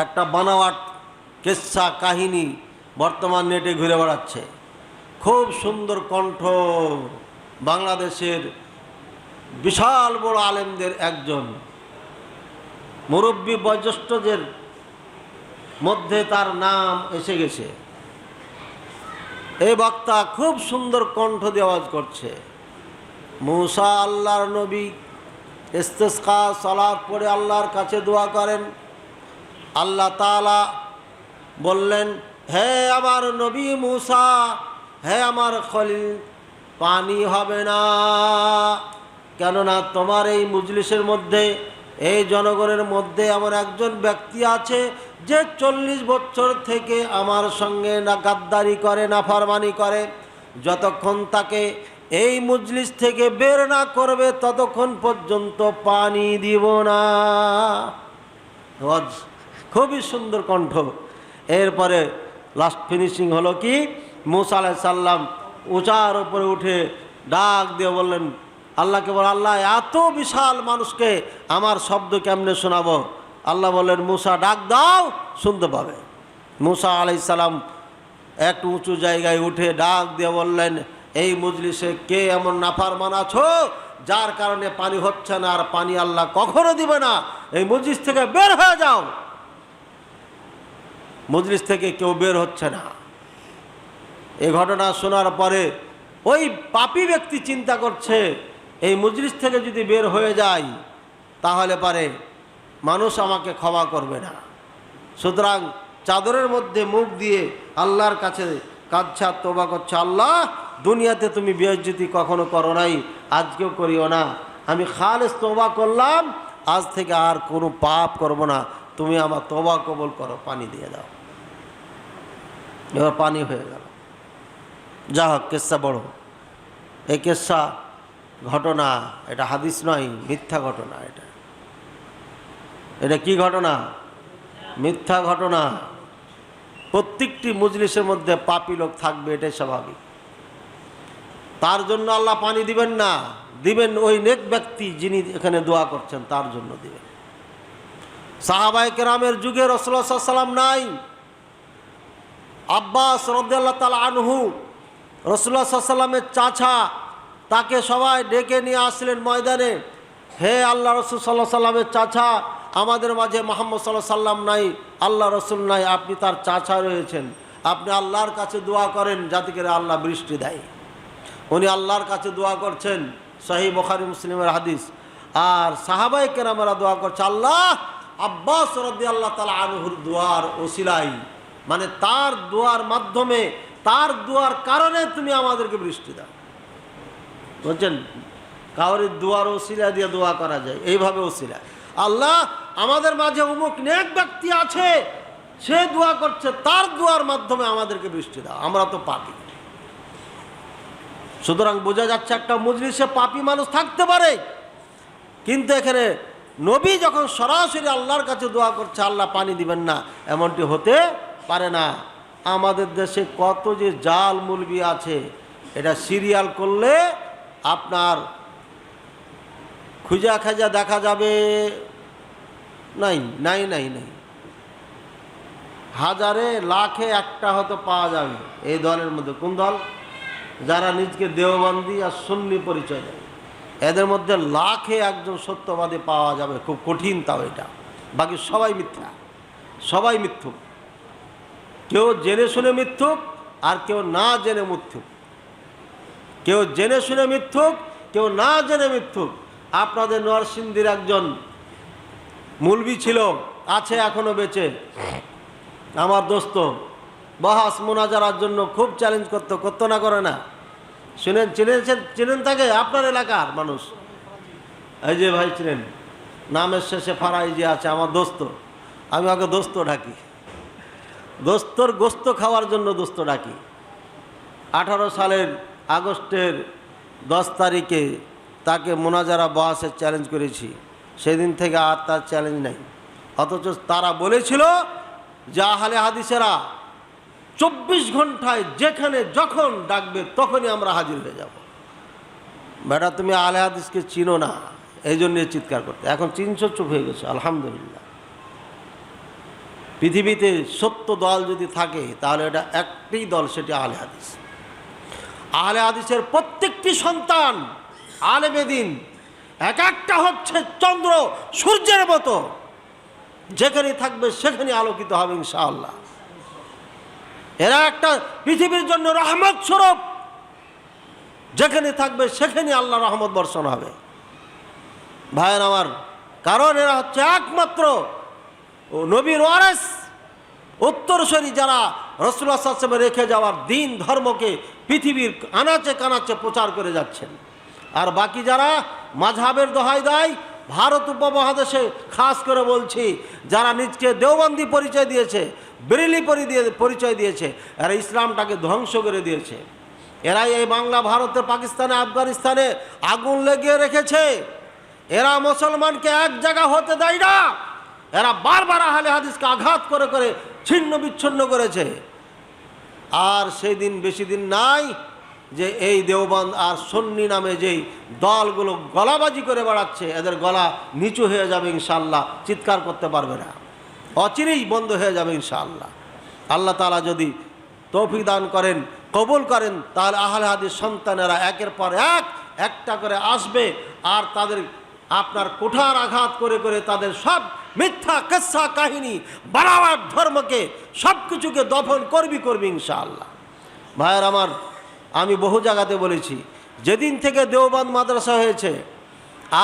একটা বানাওয়াট কেসা কাহিনী বর্তমান নেটে ঘুরে বেড়াচ্ছে। খুব সুন্দর কণ্ঠ বাংলাদেশের বিশাল বড় আলেমদের একজন। মুরব্বী বয়োজ্যেষ্ঠদের মধ্যে তার নাম এসে গেছে। এই বক্তা খুব সুন্দর কণ্ঠ দিয়ে আওয়াজ করছে। মুসা আল্লাহর নবী, ইস্তেসকা সালাদ পড়ে আল্লাহর কাছে দোয়া করেন। আল্লাহ তালা বললেন, হে আমার নবী মুসা, হে আমার খলিল, পানি হবে না। কেননা তোমার এই মুজলিসের মধ্যে, এই জনগণের মধ্যে এমন একজন ব্যক্তি আছে, যে চল্লিশ বছর থেকে আমার সঙ্গে না গাদ্দারি করে, না ফারমানি করে। যতক্ষণ তাকে এই মুজলিস থেকে বের না করবে, ততক্ষণ পর্যন্ত পানি দিব না। খুবই সুন্দর কণ্ঠ। এরপরে লাস্ট ফিনিশিং হলো কি? মুসা আলাহ সাল্লাম উঁচার উপরে উঠে ডাক দিয়ে বললেন, আল্লাহকে বল, আল্লাহ, এত বিশাল মানুষকে আমার শব্দ কেমনে শোনাবো? আল্লাহ বললেন, মুসা, ডাক দাও, শুনতে পাবে। মুসা আলাই সাল্লাম একটু উঁচু জায়গায় উঠে ডাক দিয়ে বললেন, এই মজলিসে কে এমন নাফারমান আছো? যার কারণে পানি হচ্ছে না আর পানি আল্লাহ কখনো দিবে না। এই মজলিস থেকে বের হয়ে যাও। মজলিস থেকে কেউ বের হচ্ছে না। এই ঘটনা শোনার পরে ওই পাপি ব্যক্তি চিন্তা করছে, এই মজলিস থেকে যদি বের হয়ে যায়, তাহলে পারে মানুষ আমাকে ক্ষমা করবে না। সুতরাং চাদরের মধ্যে মুখ দিয়ে আল্লাহর কাছে কাচ্ছা তোবা করছে, আল্লাহ, দুনিয়াতে তুমি বিয়জ্যতি কখনো করো নাই, আজকেও করিও না। আমি খালেস তোবা করলাম, আজ থেকে আর কোনো পাপ করব না। তুমি আমার তোবা কবল করো, পানি দিয়ে দাও। এবার পানি হয়ে গেল যা হোক কেসা বড় এই কেসা ঘটনা এটা হাদিস নয় মিথ্যা ঘটনা এটা এটা কি ঘটনা মিথ্যা ঘটনা প্রত্যেকটি মজলিসের মধ্যে পাপি লোক থাকবে এটাই স্বাভাবিক তার জন্য আল্লাহ পানি দিবেন না। দিবেন ওই নেক ব্যক্তি যিনি এখানে দোয়া করছেন, তার জন্য দিবেন। সাহাবাই কেরামের যুগে রসুল্লাহ সাল্লাম নাই। আব্বাস রদ্দাল্লাহ তালা আনহু রসুল্লাহ সাল্লামের চাচা তাকে সবাই ডেকে নিয়ে আসলেন ময়দানে। হে আল্লাহ রসুল সাল্লাহ সাল্লামের চাচা, আমাদের মাঝে মোহাম্মদ সাল্লাহ সাল্লাম নাই, আল্লাহ রসুল নাই, আপনি তার চাচা রয়েছেন। আপনি আল্লাহর কাছে দোয়া করেন যাতে করে আল্লাহ বৃষ্টি দেয়। উনি আল্লাহর কাছে দোয়া করছেন শাহী বখারি মুসলিমের হাদিস। আর সাহাবাই কেরামেরা দোয়া করছে, আল্লাহ আব্বাস রদ্দি আল্লাহ তালা আনহুর দোয়ার ওসিলাই মানে তার দোয়ার মাধ্যমে, তার দোয়ার কারণে তুমি আমাদেরকে বৃষ্টি দাও। বুঝছেন? কাউরের দোয়ার ওসিলা দিয়ে দোয়া করা যায়, এইভাবে ওসিলা। আল্লাহ আমাদের মাঝে অমুক নেক ব্যক্তি আছে, সে দোয়া করছে, তার দোয়ার মাধ্যমে আমাদেরকে বৃষ্টি দাও। আমরা তো পাপি। সুতরাং বোঝা যাচ্ছে একটা মজলিসে পাপি মানুষ থাকতে পারে, কিন্তু এখানে নবী যখন সরাসরি আল্লাহর কাছে দোয়া করছে, আল্লাহ পানি দিবেন না, এমনটি হতে পারে না। আমাদের দেশে কত যে জাল মুলবি আছে, এটা সিরিয়াল করলে আপনার খুঁজা খাজা দেখা যাবে। নাই নাই নাই নাই। হাজারে, লাখে একটা হয়তো পাওয়া যাবে এই দলের মধ্যে। কোন দল? যারা নিজকে দেওবন্দি আর সুন্নি পরিচয় দেয়। এদের মধ্যে লাখে একজন সত্যবাদী পাওয়া যাবে। খুব কঠিন তাও এটা। বাকি সবাই মিথ্যা। সবাই মিথ্যুক। কেউ জেনে শুনে মিথ্যুক আর কেউ না জেনে মিথ্যুক। কেউ জেনে শুনে মিথ্যুক, কেউ না জেনে মিথ্যুক। আপনাদের নরসিংদীর একজন মুলবি ছিল, আছে এখনও বেঁচে। আমার দোস্ত, বাহাস মোনাজারার জন্য খুব চ্যালেঞ্জ করতো করতো না, করে না। শুনেন চিনেছেন চিনেন তাকে? আপনার এলাকার মানুষ। এই যে ভাই, চিনেন, নামের শেষে ফারাই যে আছে, আমার দোস্ত। আমি ওকে দোস্ত ডাকি। দোস্তর গোস্ত খাওয়ার জন্য দোস্ত ডাকি। আঠারো সালের আগস্টের দশ তারিখে তাকে মোনাজারা বাসের চ্যালেঞ্জ করেছি। সেদিন থেকে আর তার চ্যালেঞ্জ নাই। অথচ তারা বলেছিল, যে আহলে হাদিসেরা চব্বিশ ঘন্টায় যেখানে যখন ডাকবে তখনই আমরা হাজির হয়ে যাব। বেটা, তুমি আলে হাদিসকে চিনো না, এই জন্য চিৎকার করতে। এখন চিনছো চুপ হয়ে গেছে, আলহামদুলিল্লাহ। পৃথিবীতে সত্য দল যদি থাকে, তাহলে এটা একটি দল, সেটি আলে হাদিস। আলে হাদিসের প্রত্যেকটি সন্তান আলেমেদিন এক একটা হচ্ছে চন্দ্র, সূর্যের মতো। যেখানে থাকবে, সেখানে আলোকিত হবে, ইনশাআল্লাহ। এরা একটা পৃথিবীর জন্য রহমত স্বরূপ। যেখানে থাকবে, সেখানে আল্লাহ রহমত বর্ষণ হবে। ভাইয়ের আমার, কারণ এরা হচ্ছে একমাত্র নবীর ওয়ারেস উত্তরসরি যারা রসুল্লাহ সাল্লামে রেখে যাওয়ার দিন, ধর্মকে, পৃথিবীর আনাচে কানাচে প্রচার করে যাচ্ছেন। আর বাকি যারা মাঝহাবের দোহাই দেয়, ভারত উপমহাদেশে খাস করে বলছি, যারা নিজকে দেওবন্দি পরিচয় দিয়েছে বেরেলি দিয়ে, পরিচয় দিয়েছে এরা ইসলামটাকে ধ্বংস করে দিয়েছে। এরাই এই বাংলা, ভারতে, পাকিস্তানে, আফগানিস্তানে আগুন লেগিয়ে রেখেছে। এরা মুসলমানকে এক জায়গা হতে দেয় না। এরা বারবার আহলে হাদিসকে আঘাত করে করে, ছিন্ন বিচ্ছিন্ন করেছে। আর সেই দিন বেশি দিন নাই যে এই দেওবন্দ আর সন্নি নামে যেই দলগুলো গলাবাজি করে বেড়াচ্ছে, এদের গলা নিচু হয়ে যাবে ইনশাল্লাহ চিৎকার করতে পারবে না। অচিরেই বন্ধ হয়ে যাবে ইনশাআল্লাহ। আল্লাহ তালা যদি তৌফিক দান করেন, কবুল করেন, তাহলে আহলে হাদিস সন্তানেরা একের পর এক একটা করে আসবে, আর তাদের আপনার কোঠার আঘাত করে করে তাদের সব মিথ্যা কেসা কাহিনী বাড়াবার ধর্মকে সব কিছুকে দফন করবি করবি ইনশাআল্লাহ। ভাইয়ের আমার, আমি বহু জায়গাতে বলেছি, যেদিন থেকে দেওবান মাদ্রাসা হয়েছে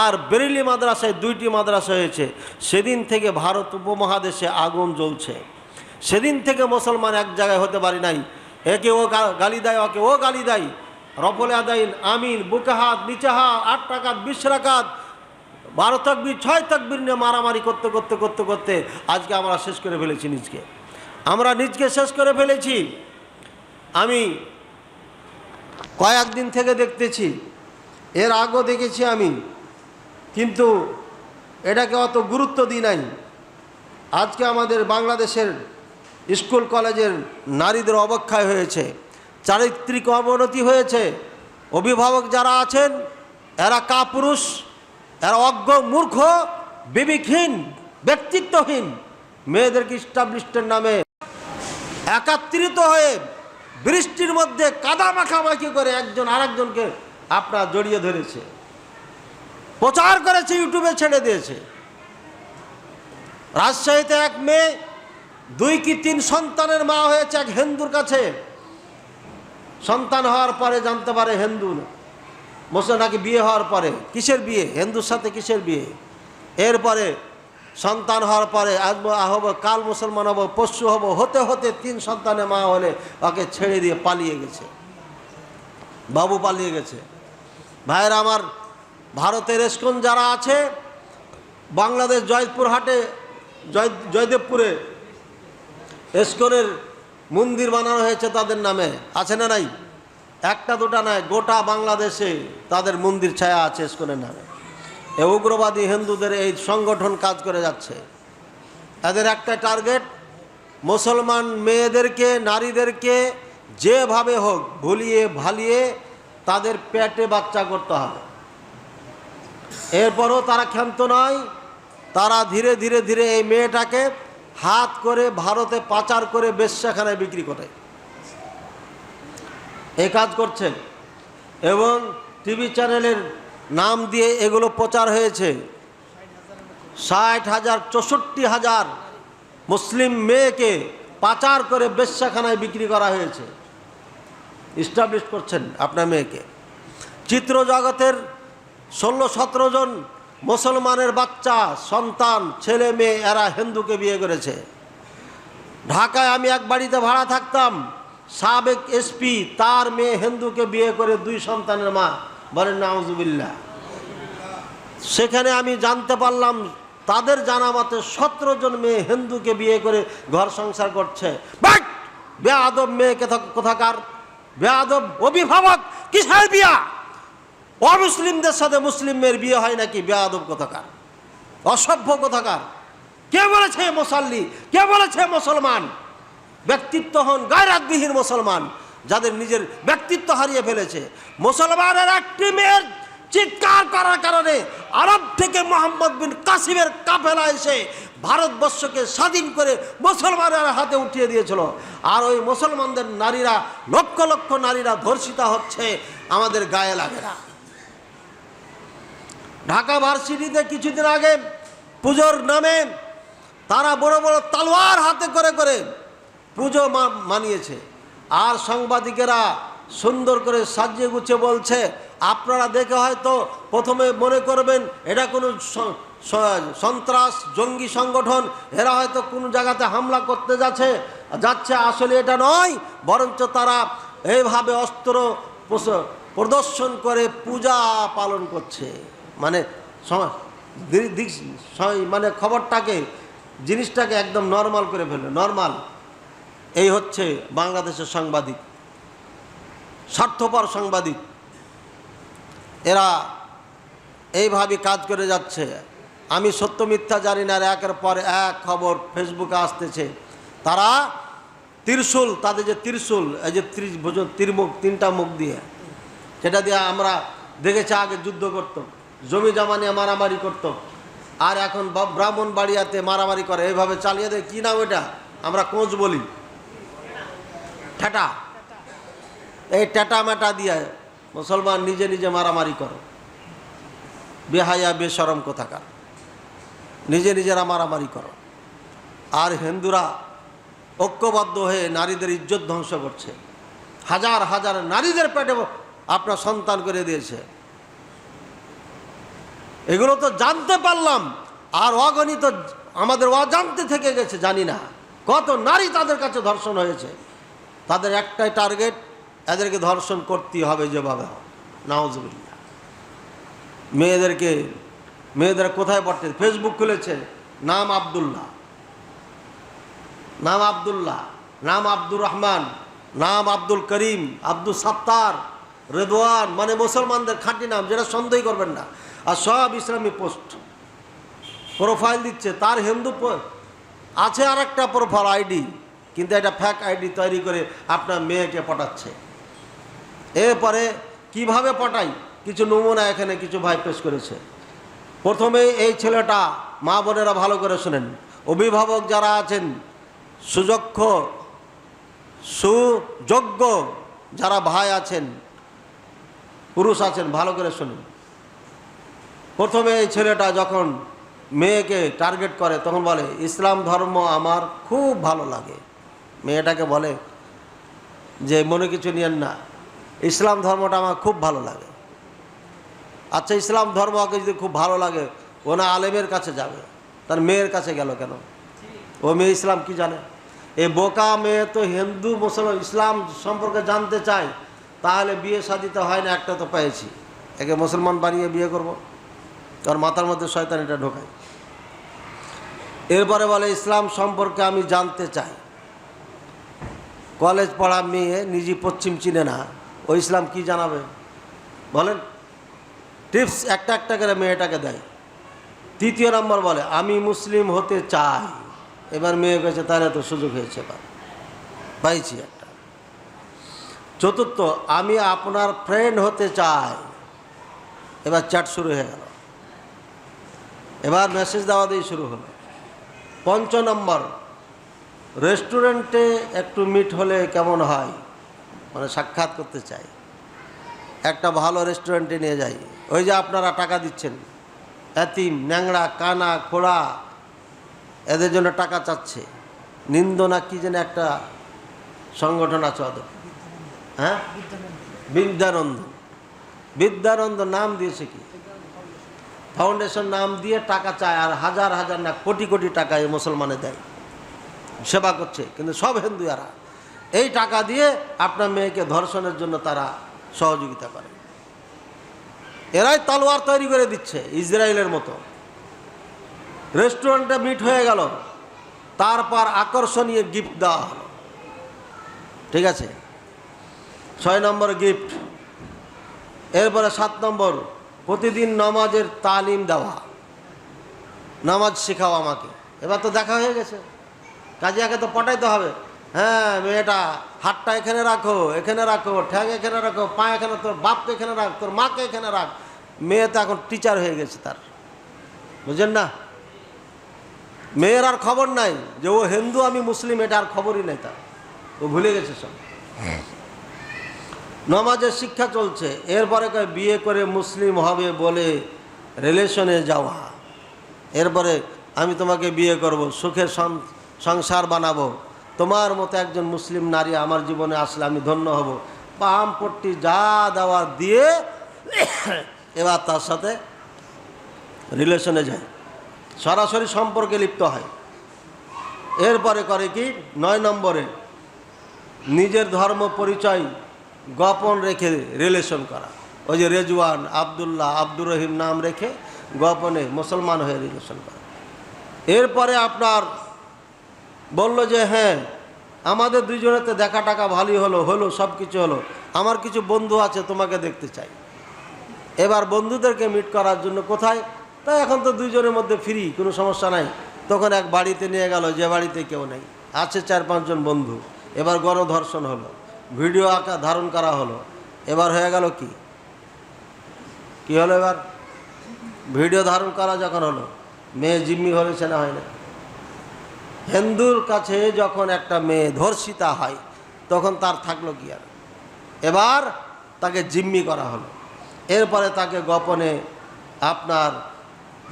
আর বেরেলি মাদ্রাসায় দুইটি মাদ্রাসা হয়েছে, সেদিন থেকে ভারত উপমহাদেশে আগুন জ্বলছে। সেদিন থেকে মুসলমান এক জায়গায় হতে পারি নাই। একে ও গালি দেয়, ওকে ও গালি দেয়। রফলে আদাইন, আমিন বুকে হাত নিচে হাত আট টাকাত বিশ রাকাত বারো তকবির, ছয় তকবির নিয়ে মারামারি করতে করতে করতে করতে আজকে আমরা শেষ করে ফেলেছি নিজকে। আমরা নিজকে শেষ করে ফেলেছি। আমি কয়েকদিন থেকে দেখতেছি, এর আগেও দেখেছি আমি, কিন্তু এটাকে অত গুরুত্ব দিই নাই। আজকে আমাদের বাংলাদেশের স্কুল কলেজের নারীদের অবক্ষয় হয়েছে, চারিত্রিক অবনতি হয়েছে। অভিভাবক যারা আছেন, এরা কাপুরুষ এরা অজ্ঞ, মূর্খ, বিবেকহীন, ব্যক্তিত্বহীন, মেয়েদেরকে স্টাবলিশটের নামে একাত্রিত হয়ে বৃষ্টির মধ্যে কাদা মাখামাখি করে একজন আরেকজনকে আপনার জড়িয়ে ধরেছে। প্রচার করেছে, ইউটিউবে ছেড়ে দিয়েছে। রাজশাহীতে এক মেয়ে, দুই কি তিন সন্তানের মা হয়েছে এক হিন্দুর কাছে। সন্তান হওয়ার পরে জানতে পারে হিন্দু মুসলিম নাকি বিয়ে হওয়ার পরে, কিসের বিয়ে? হিন্দুর সাথে কিসের বিয়ে? এরপরে সন্তান হওয়ার পরে আজ হব কাল মুসলমান হব, পশু হব, হতে হতে তিন সন্তানের মা হলে ওকে ছেড়ে দিয়ে পালিয়ে গেছে। বাবু পালিয়ে গেছে। ভাইয়ের আমার, ভারতের এসকন যারা আছে, বাংলাদেশ জয়পুর হাটে, জয়, জয়দেবপুরে এসকনের মন্দির বানানো হয়েছে তাদের নামে। আছে না নাই? একটা দুটা নয়, গোটা বাংলাদেশে তাদের মন্দির ছায়া আছে এসকনের নামে। এ উগ্রবাদী হিন্দুদের এই সংগঠন কাজ করে যাচ্ছে। এদের একটা টার্গেট, মুসলমান মেয়েদেরকে, নারীদেরকে যেভাবে হোক ভুলিয়ে ভালিয়ে তাদের পেটে বাচ্চা করতে হবে। এরপরও তারা ক্ষান্ত নয়, তারা ধীরে ধীরে ধীরে এই মেয়েটাকে হাত করে ভারতে পাচার করে বেশ সেখানে বিক্রি করে। এই কাজ করছেন। এবং টিভি চ্যানেলের নাম দিয়ে এগুলো প্রচার হয়েছে। ষাট হাজার, চৌষট্টি হাজার মুসলিম মেয়েকে পাচার করে বেশ্যাখানায় বিক্রি করা হয়েছে। ইস্টাবলিশ করছেন আপনার মেয়েকে। চিত্র জগতের ষোলো সতেরো জন মুসলমানের বাচ্চা, সন্তান, ছেলে, মেয়ে, এরা হিন্দুকে বিয়ে করেছে। ঢাকায় আমি এক বাড়িতে ভাড়া থাকতাম। সাবেক এসপি, তার মেয়ে হিন্দুকে বিয়ে করে দুই সন্তানের মা। বলেন নাউজুবিল্লা সেখানে আমি জানতে পারলাম, তাদের জানা মতে সতেরো জন মেয়ে হিন্দুকে বিয়ে করে ঘর সংসার করছে। বাট, বেআদব থাক- কোথাকার? বেআদব অভিভাবক, কিসের বিয়া? অমুসলিমদের সাথে মুসলিম মেয়ের বিয়ে হয় নাকি? বেআদব কোথাকার? অসভ্য কোথাকার? কে বলেছে মুসাল্লি? কে বলেছে মুসলমান? ব্যক্তিত্ব হন গায়রাতবিহীন মুসলমান, যাদের নিজের ব্যক্তিত্ব হারিয়ে ফেলেছে। মুসলমানের একটি মেয়ের চিৎকার করার কারণে আরব থেকে মোহাম্মদ বিন কাসিমের কাফেলা এসে ভারতবর্ষকে স্বাধীন করে মুসলমানের হাতে উঠিয়ে দিয়েছিল। আর ওই মুসলমানদের নারীরা, লক্ষ লক্ষ নারীরা ধর্ষিতা হচ্ছে, আমাদের গায়ে লাগে না। ঢাকা ভার্সিটিতে কিছুদিন আগে পুজোর নামে তারা বড় বড় তালোয়ার হাতে করে করে পুজো মানিয়েছে। আর সাংবাদিকেরা সুন্দর করে সাজিয়ে গুছিয়ে বলছে, আপনারা দেখে হয়তো প্রথমে মনে করবেন এটা কোনো সন্ত্রাস, জঙ্গি সংগঠন, এরা হয়তো কোনো জায়গাতে হামলা করতে যাচ্ছে যাচ্ছে আসলে এটা নয়, বরঞ্চ তারা এইভাবে অস্ত্র প্রদর্শন করে পূজা পালন করছে। মানে মানে খবরটাকে, জিনিসটাকে একদম নর্মাল করে ফেলল নর্মাল। এই হচ্ছে বাংলাদেশের সাংবাদিক, স্বার্থপর সাংবাদিক। এরা এইভাবে কাজ করে যাচ্ছে। আমি সত্য মিথ্যা জানি না একের পর এক খবর ফেসবুকে আসতেছে। তারা ত্রিশূল, তাদের যে ত্রিশূল, এই যে ত্রিশ ভোজন ত্রিমুখ তিনটা মুখ দিয়ে, সেটা দিয়ে আমরা দেখেছি আগে যুদ্ধ করত, জমি জমা মারামারি করত। আর এখন ব্রাহ্মণ বাড়িয়াতে মারামারি করে, এইভাবে চালিয়ে দেয়। কী নাম এটা আমরা কোচ বলি। ঠেটা। এই টেটা মেটা দিয়ে মুসলমান নিজে নিজে মারামারি করে। বেহায়া বেসরম কোথাকার? নিজে নিজেরা মারামারি করো। আর হিন্দুরা ঐক্যবদ্ধ হয়ে নারীদের ইজ্জত ধ্বংস করছে। হাজার হাজার নারীদের পেটে আপনার সন্তান করে দিয়েছে। এগুলো তো জানতে পারলাম, আর অগণিত আমাদের অজান্তে থেকে গেছে, জানি না। কত নারী তাদের কাছে ধর্ষণ হয়েছে। তাদের একটাই টার্গেট, এদেরকে ধর্ষণ করতেই হবে যেভাবে হোক। নাওজবিল্লা মেয়েদেরকে, মেয়েদের কোথায় পড়তে ফেসবুক খুলেছে, নাম আবদুল্লাহ। নাম আবদুল্লাহ, নাম আব্দুর রহমান, নাম আব্দুল করিম, আব্দুল সাত্তার, রেদওয়ান মানে মুসলমানদের খাঁটি নাম, যেটা সন্দেহ করবেন না। আর সব ইসলামী পোস্ট। প্রোফাইল দিচ্ছে, তার হিন্দু আছে আর একটা প্রোফাইল আইডি। কিন্তু এটা ফ্যাক আইডি তৈরি করে আপনার মেয়েকে পটাচ্ছে। এরপরে কীভাবে পটাই? কিছু নমুনা এখানে কিছু ভাই পেশ করেছে। প্রথমে এই ছেলেটা, মা বোনেরা ভালো করে শোনেন। অভিভাবক যারা আছেন সুযক্ষ সুযোগ্য যারা ভাই আছেন, পুরুষ আছেন, ভালো করে শুনুন। প্রথমে এই ছেলেটা যখন মেয়েকে টার্গেট করে, তখন বলে, ইসলাম ধর্ম আমার খুব ভালো লাগে। মেয়েটাকে বলে যে, মনে কিছু নিয়েন না। ইসলাম ধর্মটা আমার খুব ভালো লাগে। আচ্ছা ইসলাম ধর্ম ওকে যদি খুব ভালো লাগে, ও না আলেমের কাছে যাবে। তার মেয়ের কাছে গেল কেন? ও মেয়ে ইসলাম কি জানে? এই বোকা মেয়ে তো হিন্দু, মুসলমান, ইসলাম সম্পর্কে জানতে চায়। তাহলে বিয়ে শাদিতে হয় না, একটা তো পেয়েছি। একে মুসলমান বানিয়ে বিয়ে করব। তার মাথার মধ্যে শয়তান এটা ঢোকায়। এরপরে বলে, ইসলাম সম্পর্কে আমি জানতে চাই। কলেজ পড়া মেয়ে নিজে পশ্চিম চিনে না। ও ইসলাম কি জানাবে? বলেন। টিপস একটা একটা করে মেয়েটাকে দেয়। তৃতীয় নম্বর বলে, আমি মুসলিম হতে চাই। এবার মেয়ে গেছে তার এত সুযোগ হয়েছে এবার। পাইছি একটা। চতুর্থ, আমি আপনার ফ্রেন্ড হতে চাই। এবার চ্যাট শুরু হয়ে গেল। এবার মেসেজ দেওয়া দিয়ে শুরু হলো। পঞ্চ নম্বর রেস্টুরেন্টে একটু মিট হলে কেমন হয়? মানে সাক্ষাৎ করতে চাই। একটা ভালো রেস্টুরেন্টে নিয়ে যাই। ওই যে আপনারা টাকা দিচ্ছেন। এতিম, ন্যাংড়া, কানা, খোড়া, এদের জন্য টাকা চাচ্ছে। নিন্দনা কি যেন একটা সংগঠন আছে ওদের? হ্যাঁ? বিদ্যানন্দ। বিদ্যানন্দ নাম দিয়েছে কি? ফাউন্ডেশন নাম দিয়ে টাকা চায় আর হাজার হাজার না কোটি কোটি টাকা এই মুসলমানে দেয়। সেবা করছে, কিন্তু সব হিন্দুয়ারা। এই টাকা দিয়ে আপনার মেয়েকে ধর্ষণের জন্য তারা সহযোগিতা করে। এরাই তলোয়ার তৈরি করে দিচ্ছে ইসরায়েলের মতো। রেস্টুরেন্টে মিট হয়ে গেল, তারপর আকর্ষণীয় গিফট দেওয়া হলো। ঠিক আছে? ছয় নম্বর গিফট। এরপরে সাত নম্বর, প্রতিদিন নামাজের তালিম দেওয়া। নামাজ শেখাও আমাকে। এবার তো দেখা হয়ে গেছে। কাজিয়াকে তো পটাইতে হবে। হ্যাঁ মেয়েটা, হাতটা এখানে রাখো এখানে রাখো, ঠ্যাং এখানে রাখো, পা এখানে, তোর বাপকে এখানে রাখ, তোর মাকে এখানে রাখ। মেয়ে তো এখন টিচার হয়ে গেছে তার। বুঝলেন না? মেয়ের আর খবর নাই যে ও হিন্দু, আমি মুসলিম, এটা আর খবরই নেই তার। ও ভুলে গেছে সব। নমাজের শিক্ষা চলছে, এরপরে বিয়ে করে মুসলিম হবে বলে রিলেশনে যাওয়া। এরপরে, আমি তোমাকে বিয়ে করব, সুখের সং- সংসার বানাবো। তোমার মতো একজন মুসলিম নারী আমার জীবনে আসলে আমি ধন্য হব। পাম পট্টি যা দেওয়া দিয়ে এবার তার সাথে রিলেশনে যায়। সরাসরি সম্পর্কে লিপ্ত হয়। এরপরে করে কি? নয় নম্বরে নিজের ধর্ম পরিচয় গোপন রেখে রিলেশন করা। ওই যে রেজওয়ান, আবদুল্লাহ, আব্দুর রহিম নাম রেখে গোপনে মুসলমান হয়ে রিলেশন করা। এরপরে আপনার বলল যে হ্যাঁ আমাদের দুইজনেতে দেখা টাকা ভালোই হলো হলো, সব কিছু হলো। আমার কিছু বন্ধু আছে, তোমাকে দেখতে চাই। এবার বন্ধুদেরকে মিট করার জন্য কোথায়? তাই এখন তো দুইজনের মধ্যে ফ্রি কোনো সমস্যা নাই। তখন এক বাড়িতে নিয়ে গেল, যে বাড়িতে কেউ নেই। আছে চার পাঁচজন বন্ধু। এবার গণধর্ষণ হলো। ভিডিও আঁকা, ধারণ করা হলো। এবার হয়ে গেল কি? কি হলো এবার? ভিডিও ধারণ করা যখন হলো, মেয়ে জিম্মি হয়েছে না হয় না হিন্দুর কাছে যখন একটা মেয়ে ধর্ষিতা হয়, তখন তার থাকল কি আর? এবার তাকে জিম্মি করা হলো। এরপরে তাকে গোপনে আপনার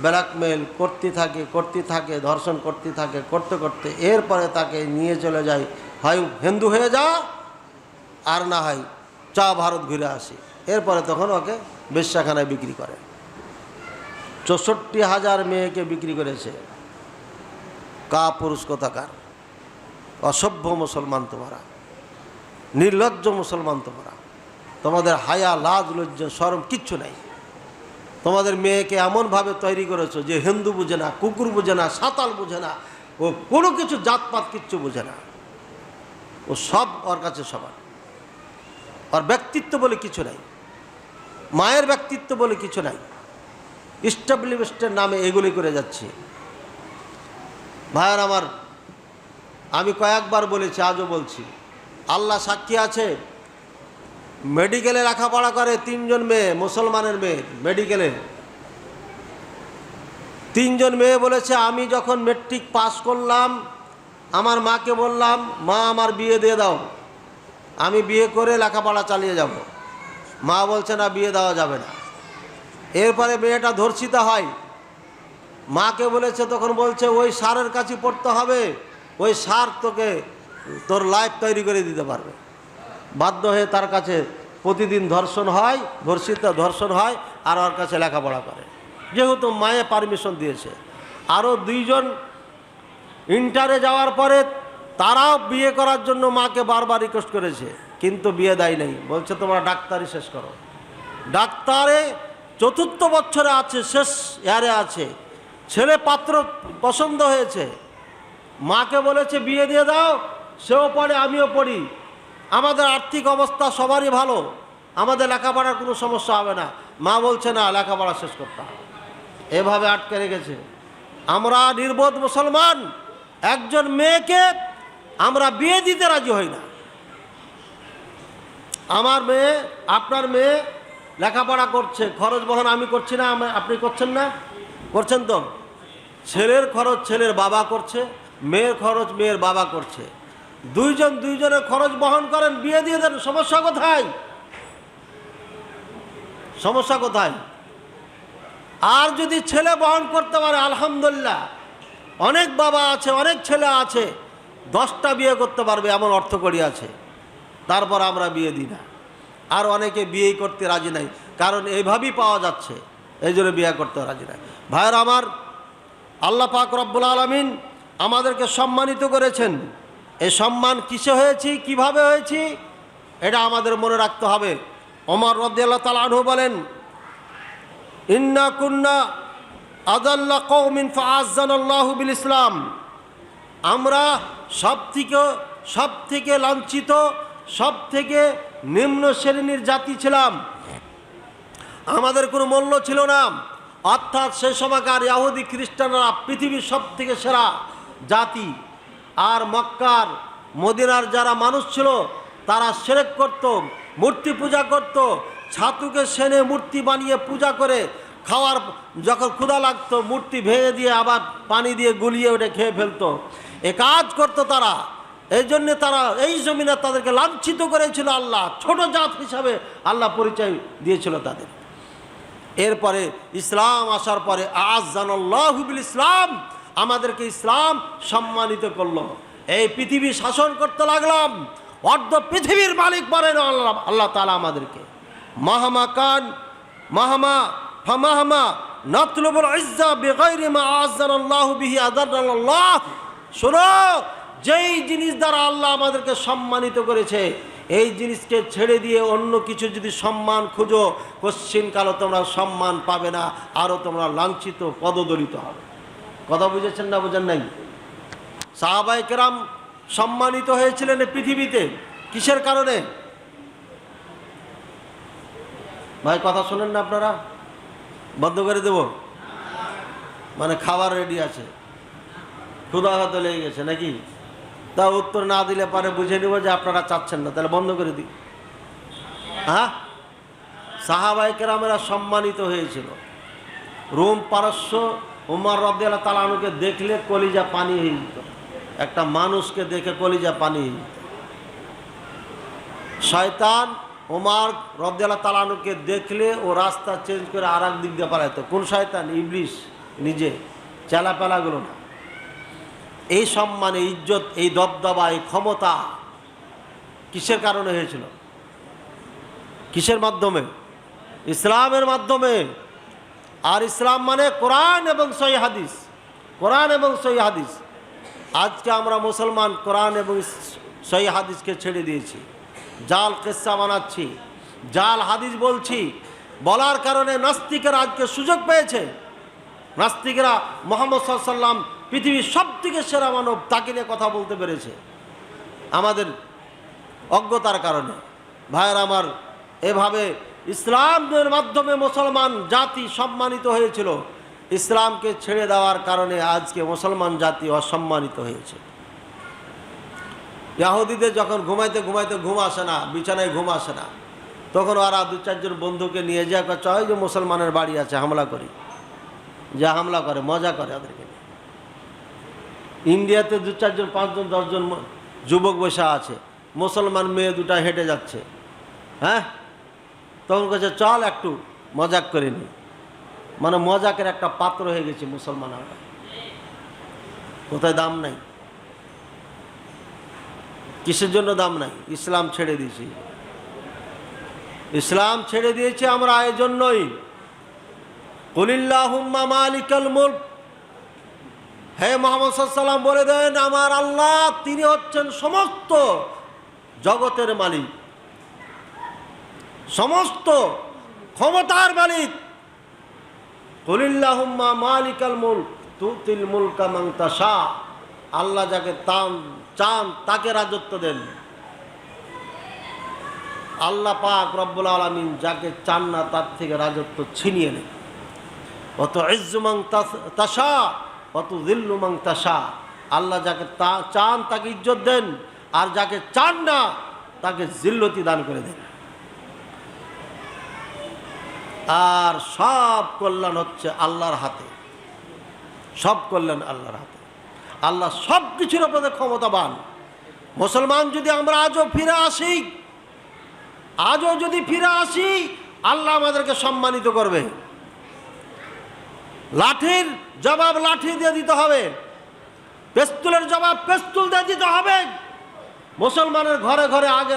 ব্ল্যাকমেল করতে থাকে করতে থাকে, ধর্ষণ করতে থাকে, করতে করতে এরপরে তাকে নিয়ে চলে যায়, হয় হিন্দু হয়ে যা, আর না হয় চা ভারত ঘুরে আসি। এরপরে তখন ওকে বেশ্যাখানায় বিক্রি করে। চৌষট্টি হাজার মেয়েকে বিক্রি করেছে। কা পুরুষ কোথাকার? অসভ্য মুসলমান তোমরা, নির্লজ্জ মুসলমান তোমরা, তোমাদের হায়া, লাজ, লজ্জা সরম কিচ্ছু নাই। তোমাদের মেয়েকে এমনভাবে তৈরি করেছ যে হিন্দু বুঝে না, কুকুর বুঝে না, সাঁতাল বুঝে না, ও কোনো কিছু জাতপাত কিচ্ছু বুঝে না। ও সব ওর কাছে সবার ওর ব্যক্তিত্ব বলে কিছু নাই। মায়ের ব্যক্তিত্ব বলে কিছু নাই। ইস্টাবলিশমেন্টের নামে এগুলি করে যাচ্ছে। ভাইয়ার আমার, আমি কয়েকবার বলেছি, আজও বলছি। আল্লাহ সাক্ষী আছে, মেডিকেলে লেখাপড়া করে তিনজন মেয়ে, মুসলমানের মেয়ে, মেডিকেলে। তিনজন মেয়ে বলেছে, আমি যখন মেট্রিক পাস করলাম, আমার মাকে বললাম, মা, আমার বিয়ে দিয়ে দাও। আমি বিয়ে করে লেখাপড়া চালিয়ে যাব। মা বলছে, না, বিয়ে দেওয়া যাবে না। এরপরে মেয়েটা ধর্ষিতা হয়। মাকে বলেছে, তখন বলছে, ওই সারের কাছে পড়তে হবে, ওই সার তোকে, তোর লাইফ তৈরি করে দিতে পারবে। বাধ্য হয়ে তার কাছে প্রতিদিন ধর্ষণ হয়, ধর্ষিত, ধর্ষণ হয়, আর ওর কাছে লেখাপড়া করে। যেহেতু মায়ে পারমিশন দিয়েছে। আরও দুইজন ইন্টারে যাওয়ার পরে তারাও বিয়ে করার জন্য মাকে বারবার রিকোয়েস্ট করেছে, কিন্তু বিয়ে দেয় নাই। বলছে, তোমরা ডাক্তারি শেষ করো। ডাক্তারে চতুর্থ বছরে আছে, শেষ ইয়ারে আছে। ছেলে পাত্র পছন্দ হয়েছে। মাকে বলেছে, বিয়ে দিয়ে দাও, সেও পড়ে, আমিও পড়ি। আমাদের আর্থিক অবস্থা সবারই ভালো, আমাদের লেখাপড়ার কোনো সমস্যা হবে না। মা বলছে, না, লেখাপড়া শেষ করতে হবে। এভাবে আটকে রেখেছে। আমরা নির্বোধ মুসলমান, একজন মেয়েকে আমরা বিয়ে দিতে রাজি হই না। আমার মেয়ে, আপনার মেয়ে লেখাপড়া করছে, খরচ বহন আমি করছি না, আপনি করছেন না। করছেন তো? ছেলের খরচ ছেলের বাবা করছে, মেয়ের খরচ মেয়ের বাবা করছে। দুইজন দুইজনের খরচ বহন করেন, বিয়ে দিয়ে দেন, সমস্যা কোথায়? সমস্যা কোথায়? আর যদি ছেলে বহন করতে পারে, আলহামদুলিল্লাহ। অনেক বাবা আছে, অনেক ছেলে আছে, দশটা বিয়ে করতে পারবে, এমন অর্থ করি আছে। তারপর আমরা বিয়ে দিই না। আর অনেকে বিয়েই করতে রাজি নাই, কারণ এইভাবেই পাওয়া যাচ্ছে। এই জন্য বিয়ে করতে রাজি নাই। ভাইয়ের আমার, আল্লাহ পাক রব্বুল আলমিন আমাদেরকে সম্মানিত করেছেন। এই সম্মান কিসে হয়েছি, কীভাবে হয়েছি, এটা আমাদের মনে রাখতে হবে। ওমর রদ্দাল্লাহ তালাহু বলেন, ইন্না কুন্না আদাল্লা কৌমিন ফাজানাল্লাহু বিল ইসলাম আমরা সব থেকে সব থেকে লাঞ্ছিত সব থেকে নিম্ন শ্রেণির জাতি ছিলাম। আমাদের কোনো মূল্য ছিল না। অর্থাৎ সে সময়কার ইয়াহুদি খ্রিস্টানরা পৃথিবীর সব থেকে সেরা জাতি। আর মক্কার, মদিনার যারা মানুষ ছিল, তারা সেরেক করত, মূর্তি পূজা করত, ছাতুকে সেনে মূর্তি বানিয়ে পূজা করে খাওয়ার যখন ক্ষুধা লাগতো, মূর্তি ভেঙে দিয়ে আবার পানি দিয়ে গুলিয়ে ওটা খেয়ে ফেলতো। এ কাজ করতো তারা। এই জন্যে তারা এই জমিনে তাদেরকে লাঞ্ছিত করেছিল আল্লাহ। ছোট জাত হিসাবে আল্লাহ পরিচয় দিয়েছিল তাদের। এরপরে ইসলাম আসার পরে আজ জানাল্লাহুবিল ইসলাম, আমাদেরকে ইসলাম সম্মানিত করল। এই পৃথিবী শাসন করতে লাগলাম, অর্ধ পৃথিবীর মালিক বলেন আল্লাহ আল্লাহ তালা আমাদেরকে। মাহামা কান, মাহামা ফামাহামা নাতলুবুল ইজ্জা বেগাইরি মা আজানাল্লাহু বিহি আদানাল্লাহ শোনো, যেই জিনিস দ্বারা আল্লাহ আমাদেরকে সম্মানিত করেছে এই জিনিসকে ছেড়ে দিয়ে অন্য কিছু যদি সম্মান খুঁজো কশ্চিনকালও তোমরা সম্মান পাবে না আরও তোমরা লাঞ্ছিত, পদদলিত হবে। কথা বুঝেছেন না বোঝেন নাই? সাহাবাই কেরাম সম্মানিত হয়েছিলেন পৃথিবীতে। কিসের কারণে? ভাই, কথা শোনেন না আপনারা? বন্ধ করে দেব। মানে খাবার রেডি আছে। ক্ষুদা হতে লেগে গেছে নাকি? তা উত্তর না দিলে পারে বুঝে নিব যে আপনারা চাচ্ছেন না। তাহলে বন্ধ করে দিই। হ্যাঁ? সাহাবাইকের আমরা সম্মানিত হয়েছিল। রোম পারস্য উমার রব্দিয়াল্লাহ তালানুকে দেখলে কলিজা পানি হয়ে যেত। একটা মানুষকে দেখে কলিজা পানি হয়ে যেত। শয়তান ওমার রব্দিয়াল্লাহ তালানুকে দেখলে ও রাস্তা চেঞ্জ করে আর এক দিক দিয়ে পালাইতো। কোন শয়তান? ইবলিশ নিজে। চেলাপেলাগুলো না। এই সম্মান এই ইজ্জত, এই দবদবা, এই ক্ষমতা কিসের কারণে হয়েছিল? কিসের মাধ্যমে? ইসলামের মাধ্যমে। আর ইসলাম মানে কোরআন এবং সই হাদিস। কোরআন এবং সই হাদিস। আজকে আমরা মুসলমান কোরআন এবং সই হাদিসকে ছেড়ে দিয়েছি। জাল কেসা বানাচ্ছি, জাল হাদিস বলছি। বলার কারণে নাস্তিকেরা আজকে সুযোগ পেয়েছে। নাস্তিকেরা মোহাম্মদ সাল্লাম পৃথিবীর সব থেকে সেরা মানব তাকে নিয়ে কথা বলতে পেরেছে। আমাদের অজ্ঞতার কারণে। ভাইয়ের আমার, এভাবে ইসলামের মাধ্যমে মুসলমান জাতি সম্মানিত হয়েছিল, ইসলামকে ছেড়ে দেওয়ার কারণে আজকে মুসলমান জাতি অসম্মানিত হয়েছে। ইয়াহুদিদের যখন ঘুমাইতে ঘুমাইতে ঘুম আসে না, বিছানায় ঘুম আসে না, তখন ওরা দু চারজন বন্ধুকে নিয়ে যা চয় যে মুসলমানের বাড়ি আছে, হামলা করি। যা হামলা করে, মজা করে ওদেরকে। ইন্ডিয়াতে দু চারজন, পাঁচজন, দশজন যুবক বসে আছে। মুসলমান মেয়ে দুটা হেঁটে যাচ্ছে। হ্যাঁ? তখন কাছে চল একটু মজাক করে নি। মানে মজাকের একটা পাত্র হয়ে গেছে মুসলমান আমরা কোথায় দাম নাই। কিসের জন্য দাম নাই? ইসলাম ছেড়ে দিয়েছি। ইসলাম ছেড়ে দিয়েছি আমরা এই জন্যই। কুলিল্লাহুম্মা মালিকাল মুলক। হে মোহাম্মদ সাল্লাম বলে দেন, আমার আল্লাহ, তিনি হচ্ছেন সমস্ত জগতের মালিক। সমস্ত ক্ষমতার মালিক। কলিল্লাহুম্মা মালিকাল মুলক, তুতিল মুলকা মাংতাসা আল্লাহ যাকে তান চান, তাকে রাজত্ব দেন। আল্লাহ পাক রব্বুল আলমিন যাকে চান না, তার থেকে রাজত্ব ছিনিয়ে নেন। অত ইজ্জুমাং তাসা অত দিল্লুমাং তাসা আল্লাহ যাকে তা চান তাকে ইজ্জত দেন, আর যাকে চান না তাকে জিল্লতি দান করে দেন। আর সব কল্যাণ হচ্ছে আল্লাহর হাতে। সব কল্যাণ আল্লাহর হাতে। আল্লাহ সব কিছুর আপনাদের ক্ষমতাবান। মুসলমান যদি আমরা আজও ফিরে আসি, আজও যদি ফিরে আসি, আল্লাহ আমাদেরকে সম্মানিত করবে। লাঠির জবাব লাঠি দিয়ে দিতে হবে। পেস্তুলের জবাব পেস্তুল দিয়ে দিতে হবে। মুসলমানের ঘরে ঘরে আগে